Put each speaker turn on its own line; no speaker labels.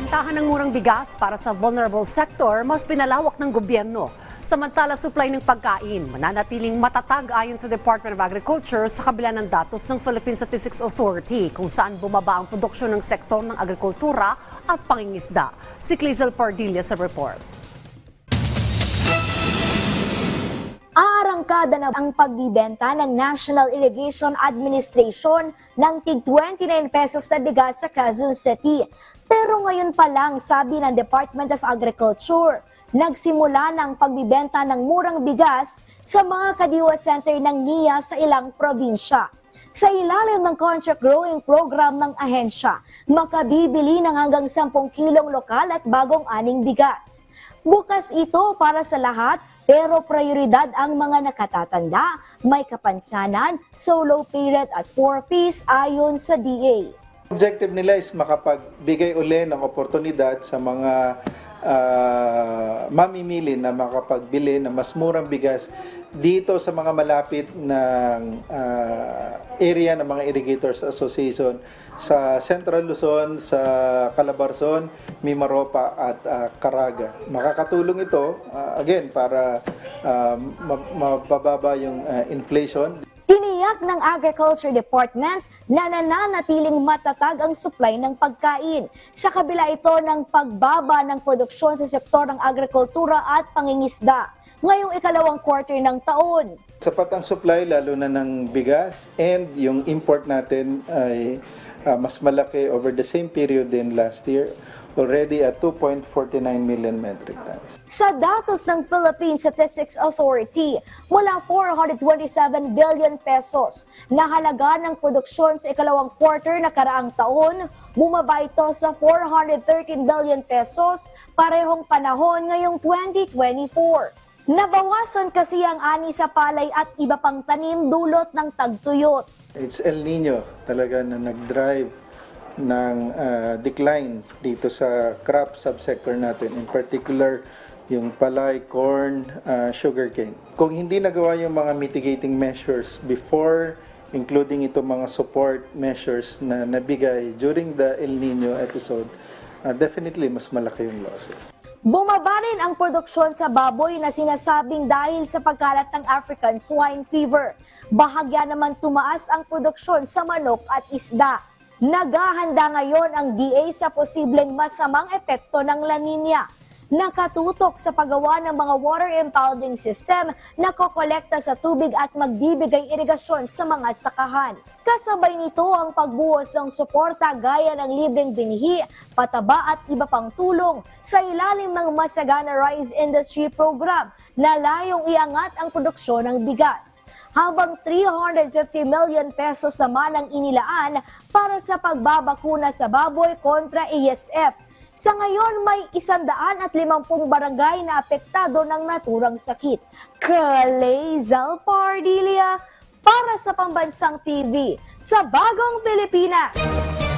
Bentahan ng murang bigas para sa vulnerable sector mas pinalawak ng gobyerno. Samantala, supply ng pagkain mananatiling matatag ayon sa Department of Agriculture sa kabila ng datos ng Philippine Statistics Authority kung saan bumaba ang produksyon ng sektor ng agrikultura at pangingisda. Si Clizel Pardilla sa report.
Aarangkada na ang pagbibenta ng National Irrigation Administration ng tig 29 pesos na bigas sa Quezon City. Pero ngayon pa lang, sabi ng Department of Agriculture, nagsimula ng pagbibenta ng murang bigas sa mga kadiwa center ng NIA sa ilang probinsya. Sa ilalim ng contract growing program ng ahensya, makabibili ng hanggang 10 kilong lokal at bagong aning bigas. Bukas ito para sa lahat pero prioridad ang mga nakatatanda, may kapansanan, solo parent at 4-piece ayon sa DA.
Objective nila is makapagbigay uli ng oportunidad sa mga ah, mamimili na makapagbili ng mas murang bigas dito sa mga malapit ng ah, area ng mga Irrigators Association sa Central Luzon, sa Calabarzon, Mimaropa at ah, Caraga. Makakatulong ito ah, again para ma- mabababa yung ah, inflation
Tiniyak ng Agriculture Department na nananatiling matatag ang supply ng pagkain. Sa kabila ito ng pagbaba ng produksyon sa sektor ng agrikultura at pangingisda ngayong ikalawang quarter ng taon.
Sapat ang supply lalo na ng bigas and yung import natin ay ah, mas malaki over the same period din last year already at 2.49 million metric tons.
Sa datos ng Philippine Statistics Authority, mula 427 billion pesos na halaga ng produksyon sa ikalawang quarter na karaang taon, bumaba ito sa 413 billion pesos parehong panahon ngayong 2024. Nabawasan kasi ang ani sa palay at iba pang tanim dulot ng tagtuyot.
It's El Nino talaga na nag-drive ng ah, decline dito sa crop subsector natin, in particular yung palay, corn, ah, sugarcane. Kung hindi nagawa yung mga mitigating measures before, including ito mga support measures na nabigay during the El Nino episode, ah, definitely mas malaki yung losses.
Bumaba rin ang produksyon sa baboy na sinasabing dahil sa pagkalat ng African swine fever. Bahagya naman tumaas ang produksyon sa manok at isda. Naghahanda ngayon ang DA sa posibleng masamang epekto ng La Nina. Nakatutok sa paggawa ng mga water impounding system na kokolekta sa tubig at magbibigay irigasyon sa mga sakahan. Kasabay nito ang pagbuhos ng suporta gaya ng libreng binihi, pataba at iba pang tulong sa ilalim ng Masagana Rice Industry Program na layong iangat ang produksyon ng bigas. Habang 350 million pesos naman ang inilaan para sa pagbabakuna sa baboy kontra ASF. Sa ngayon, may isandaan at limampung barangay na apektado ng naturang sakit. Kalezal Pardilia para sa Pambansang TV sa Bagong Pilipinas.